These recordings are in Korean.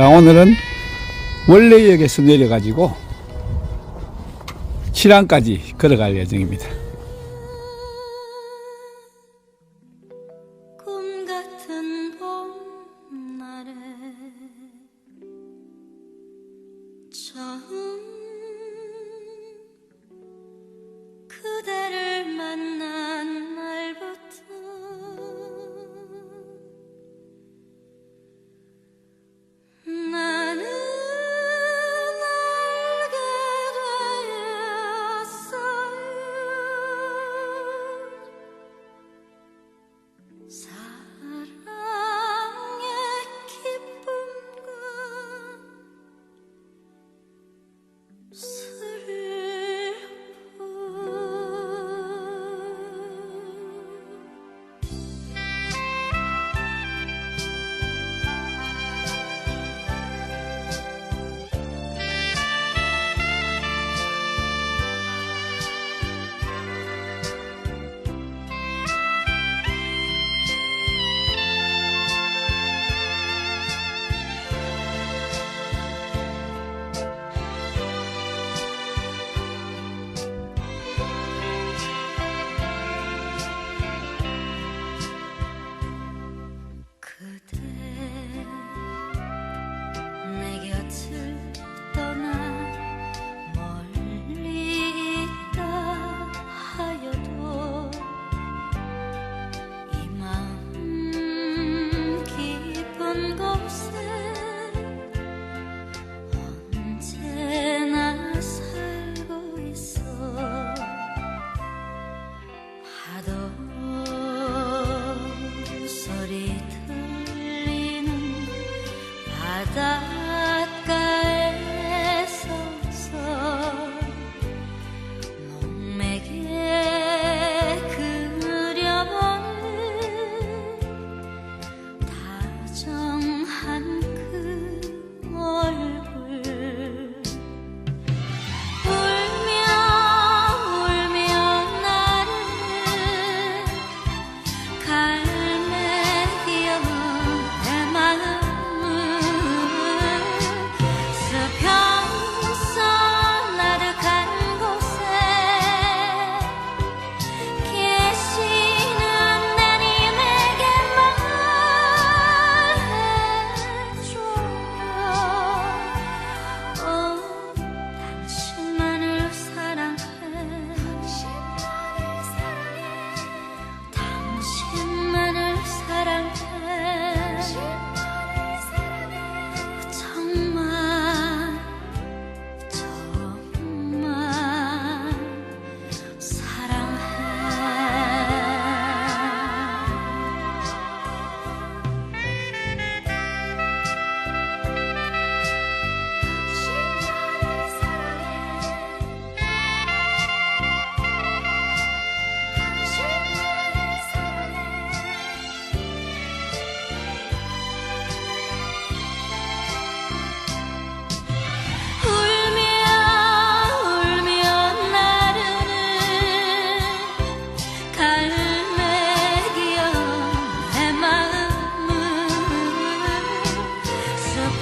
자, 오늘은 원래역에서 내려가지고 칠안까지 걸어갈 예정입니다.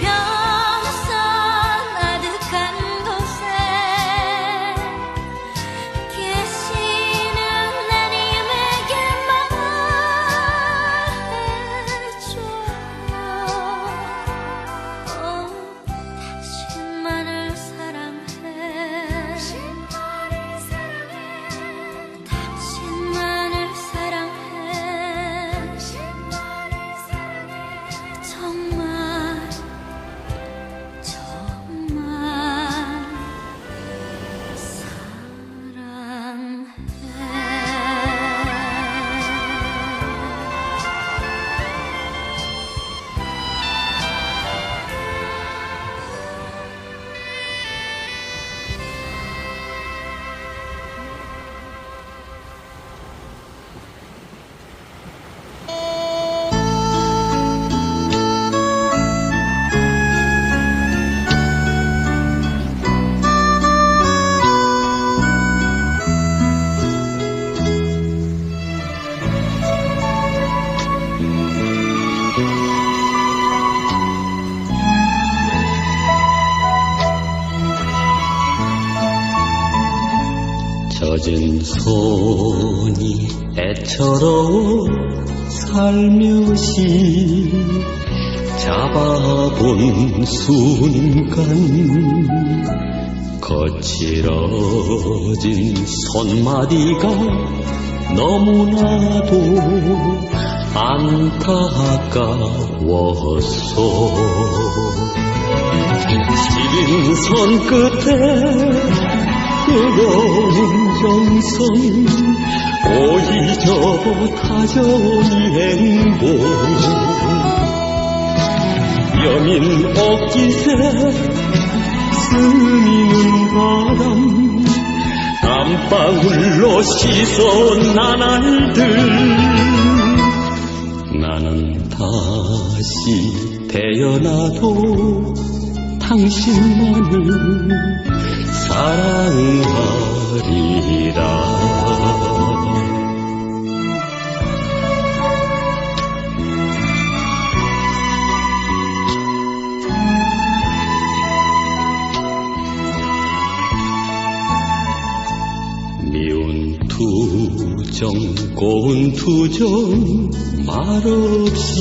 飘 젖은 손이 애처로워 살며시 잡아본 순간 거칠어진 손마디가 너무나도 안타까웠어 시린 손끝에 뜨거운 정성 오히려 다정이 행복. 여민 옷깃에 스미는 바람 땀방울로 씻어온 나날들. 나는 다시 태어나도 당신만을 사랑하리라. 미운 투정 고운 투정 말없이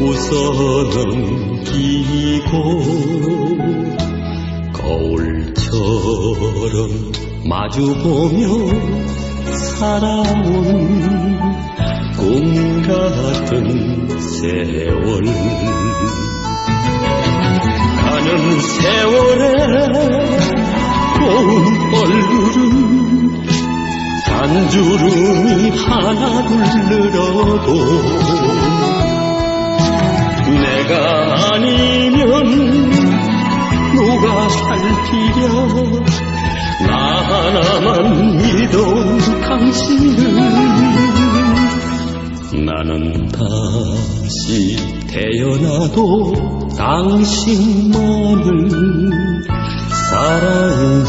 웃어 넘기고 거울처럼 마주보며 살아온 꿈 같은 세월. 가는 세월에 고운 얼굴은 단주름이 하나 둘 늘어도 내가 아니면 누가 살피려 나 하나만 믿어온 당신을 나는 다시 태어나도 당신만을 사랑하리라